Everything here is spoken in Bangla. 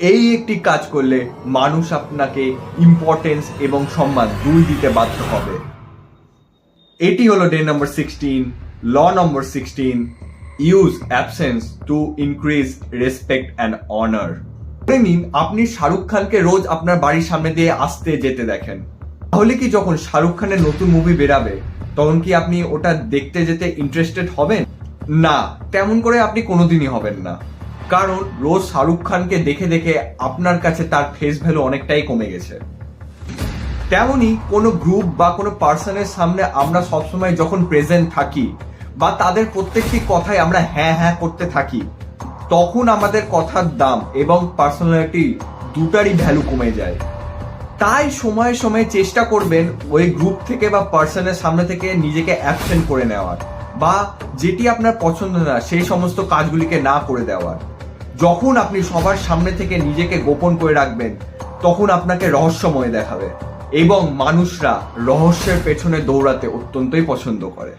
এই একটি কাজ করলে মানুষ আপনাকে ইম্পর্টেন্স এবং সম্মান দুই দিতে বাধ্য হবে। এটি হলো day number sixteen law number sixteen use absence to increase respect and honour ধরে নিন আপনি শাহরুখ খানকে রোজ আপনার বাড়ির সামনে দিয়ে আসতে যেতে দেখেন। তাহলে কি যখন শাহরুখ খানের নতুন মুভি বেরাবে, তখন কি আপনি ওটা দেখতে যেতে ইন্টারেস্টেড হবেন? না, তেমন করে আপনি কোনোদিনই হবেন না। কারণ রোজ শাহরুখ খানকে দেখে দেখে আপনার কাছে তার ফেস ভ্যালু অনেকটাই কমে গেছে। তেমনি কোনো গ্রুপ বা কোনো পার্সনের সামনে আমরা সবসময় যখন প্রেজেন্ট থাকি বা তাদের প্রত্যেকটি কথায় আমরা হ্যাঁ হ্যাঁ করতে থাকি, তখন আমাদের কথার দাম এবং পার্সোনালিটি দুটারই ভ্যালু কমে যায়। তাই সময়ে সময়ে চেষ্টা করবেন ওই গ্রুপ থেকে বা পার্সনের সামনে থেকে নিজেকে অ্যাবসেন্ট করে নেওয়ার বা যেটি আপনার পছন্দ না, সেই সমস্ত কাজগুলিকে না করে দেওয়ার। যখন আপনি সবার সামনে থেকে নিজেকে গোপন করে রাখবেন, তখন আপনাকে রহস্যময় দেখাবে। এবং মানুষরা রহস্যের পেছনে দৌড়াতে অত্যন্তই পছন্দ করে।